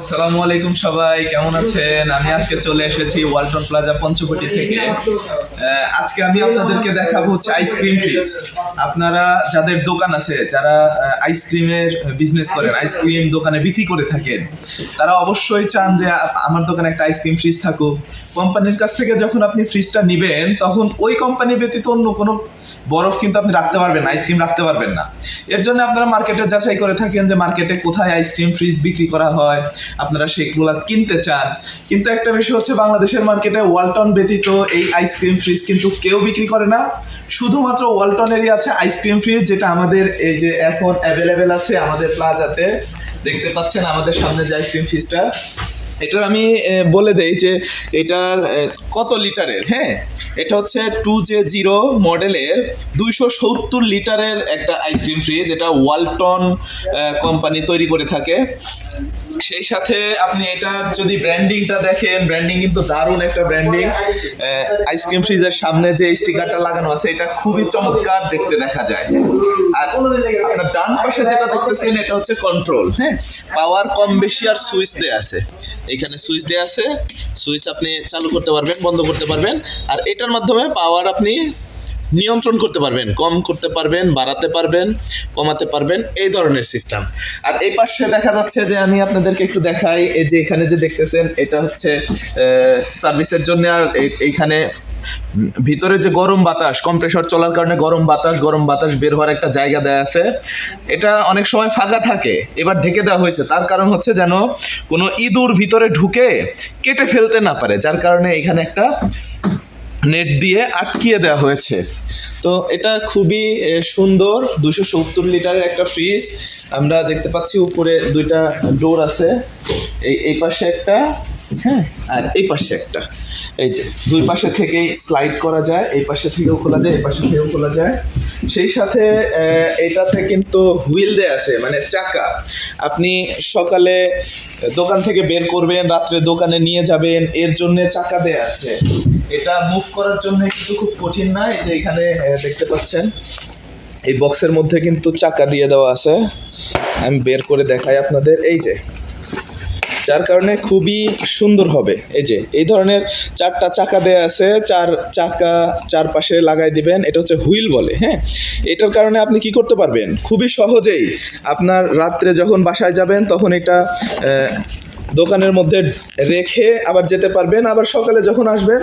আসসালামু আলাইকুম সবাই, কেমন আছেন? আমি আজকে চলে এসেছি ওয়ালটন প্লাজা পঞ্চবটি থেকে। আজকে আমি আপনাদেরকে দেখাবো হচ্ছে আইসক্রিম ফ্রিজ আপনারা, যাদের দোকান আছে, যারা আইসক্রিমের বিজনেস করেন আইসক্রিম দোকানে বিক্রি করে থাকেন, তারা অবশ্যই চান যে আমার দোকানে একটা আইসক্রিম ফ্রিজ থাকুক। কোম্পানির কাছ থেকে যখন আপনি ফ্রিজটা নেবেন, তখন ওই কোম্পানি ব্যতীত অন্য কোনো বরফ কিন্তু আপনি রাখতে পারবেন আইসক্রিম রাখতে পারবেন না। এর জন্য আপনারা মার্কেটে যাচাই করে থাকেন যে মার্কেটে কোথায় আইসক্রিম ফ্রিজ বিক্রি করা হয়, আপনারা সেগুলো কিনতে চান। কিন্তু একটা বিষয় হচ্ছে বাংলাদেশের মার্কেটে ওয়ালটন ব্যতীত এই আইসক্রিম ফ্রিজ কিন্তু কেউ বিক্রি করে না। শুধুমাত্র ওয়ালটনেরই আছে আইসক্রিম ফ্রিজ যেটা আমাদের এই যে এখন অ্যাভেলেবেল আছে আমাদের প্লাজাতে দেখতে পাচ্ছেন আমাদের সামনে যে আইসক্রিম ফ্রিজটা এটার আমি বলে দেই যে এটার কত লিটারের হ্যাঁ? এটা হচ্ছে টু জে জিরো মডেলের দুইশো সত্তর লিটারের একটা আইসক্রিম ফ্রিজ, এটা ওয়ালটন কোম্পানি তৈরি করে থাকে। সেই সাথে আপনি এটা যদি ব্র্যান্ডিংটা দেখেন, ব্র্যান্ডিং কিন্তু দারুণ একটা ব্র্যান্ডিং। আইসক্রিম ফ্রিজের সামনে যে স্টিকারটা লাগানো আছে, এটা খুবই চমৎকার দেখতে দেখা যায়। আর আপনার ডান পাশে যেটা দেখতেছেন, এটা হচ্ছে কন্ট্রোল হ্যাঁ? পাওয়ার কম বেশি আর সুইচ দেয়া আছে। এখানে সুইচ দেওয়া আছে। সুইচ আপনি চালু করতে পারবেন, বন্ধ করতে পারবেন। আর এটার মাধ্যমে পাওয়ার আপনি নিয়ন্ত্রণ করতে পারবেন, কম করতে পারবেন, বাড়াতে পারবেন, কমাতে পারবেন, এই ধরনের সিস্টেম আর এই পাশে দেখা যাচ্ছে যে আমি আপনাদেরকে একটু দেখাই, এই যে এখানে যে দেখতেছেন, এটা হচ্ছে সার্ভিসের জন্য আর এই- এইখানে ভিতরে যে গরম বাতাস কম্প্রেসর চলার কারণে গরম বাতাস গরম বাতাস বের হওয়ার একটা জায়গা দেয়া আছে। এটা অনেক সময় ফাঁকা থাকে, এবার ঢেকে দেওয়া হয়েছে। তার কারণ হচ্ছে যেন কোনো ইঁদুর ভিতরে ঢুকে কেটে ফেলতে না পারে, যার কারণে এখানে একটা নেট দিয়ে আটকিয়ে দেওয়া হয়েছে। তো এটা খুবই সুন্দর। দুশো সত্তর লিটারের একটা ফ্রিজ আমরা দেখতে পাচ্ছি উপরে দুইটা ডোর আছে। এই এই পাশে একটা হ্যাঁ আর এই পাশে একটা। এই যে, দুই পাশে থেকেই স্লাইড করা যায়, এই পাশে থেকেও খোলা যায়, এই পাশে থেকেও খোলা যায়। সেই সাথে এটাতে কিন্তু হুইল দেয়া আছে মানে চাকা। আপনি সকালে দোকান থেকে বের করবেন, রাত্রে দোকানে নিয়ে যাবেন, এর জন্য চাকা দেয়া আছে। এটা মুভ করার জন্য কিন্তু খুব কঠিন না, এই যে এখানে দেখতে পাচ্ছেন। এই বক্সের মধ্যে কিন্তু চাকা দিয়ে দেওয়া আছে। আমি বের করে দেখাই আপনাদের, এই যে। যার কারণে খুবই সুন্দর হবে। এই যে, এই ধরনের চারটা চাকা দেয়া আছে, চার চাকা চারপাশে লাগাই দিবেন, এটা হচ্ছে হুইল বলে হ্যাঁ? এটার কারণে আপনি কি করতে পারবেন? খুবই সহজেই আপনার রাত্রে যখন বাসায় যাবেন, তখন এটা দোকানের মধ্যে রেখে আবার যেতে পারবেন। আবার সকালে যখন আসবেন,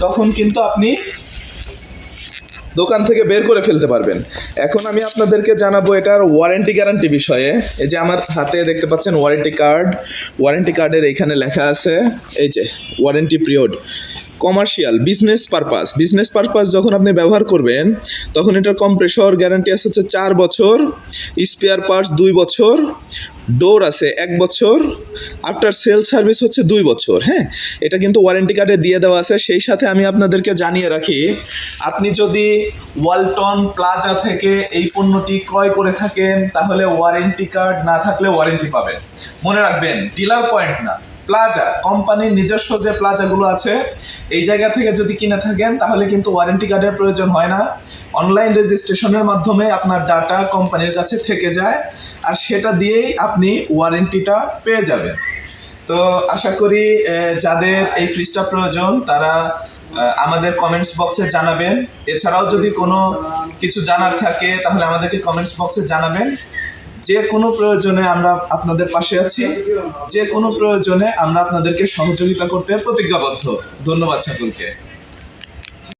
তখন কিন্তু আপনি দোকান থেকে বের করে ফেলতে পারবেন। এখন আমি আপনাদেরকে জানাব এটার ওয়ারেন্টি গ্যারান্টি বিষয়ে। এই যে আমার হাতে দেখতে পাচ্ছেন ওয়ারেন্টি কার্ড ওয়ারেন্টি কার্ডের এখানে লেখা আছে, এই যে warranty period commercial business purpose business purpose যখন আপনি ব্যবহার করবেন, তখন এটার কম্প্রেসর গ্যারান্টি আছে হচ্ছে চার বছর স্পেয়ার পার্টস দুই বছর ডোর আছে এক বছর আফটার সেল সার্ভিস হচ্ছে দুই বছর হ্যাঁ? এটা কিন্তু ওয়ারেন্টি কার্ডে দিয়ে দেওয়া আছে। সেই সাথে আমি আপনাদেরকে জানিয়ে রাখি, আপনি যদি ওয়ালটন প্লাজা থেকে এই পণ্যটি ক্রয় করে থাকেন, তাহলে ওয়ারেন্টি কার্ড না থাকলে ওয়ারেন্টি পাবেন। মনে রাখবেন ডিলার পয়েন্ট না। প্লাজা, কোম্পানির নিজস্ব যে প্লাজাগুলো আছে, এই জায়গা থেকে যদি কিনে থাকেন, তাহলে কিন্তু ওয়ারেন্টি কার্ডের প্রয়োজন হয় না। অনলাইন রেজিস্ট্রেশনের মাধ্যমে আপনার ডাটা কোম্পানির কাছে থেকে যায়, আর সেটা দিয়েই আপনি ওয়ারেন্টিটা পেয়ে যাবেন। তো আশা করি যাদের এই ফ্রিজটা প্রয়োজন, তারা আমাদের কমেন্টস বক্সে জানাবেন। এছাড়াও যদি কোনো কিছু জানার থাকে, তাহলে আমাদেরকে কমেন্টস বক্সে জানাবেন। যে কোনো প্রয়োজনে আমরা আপনাদের পাশে আছি, যে কোনো প্রয়োজনে আমরা আপনাদেরকে সহযোগিতা করতে প্রতিজ্ঞাবদ্ধ। ধন্যবাদ সকলকে।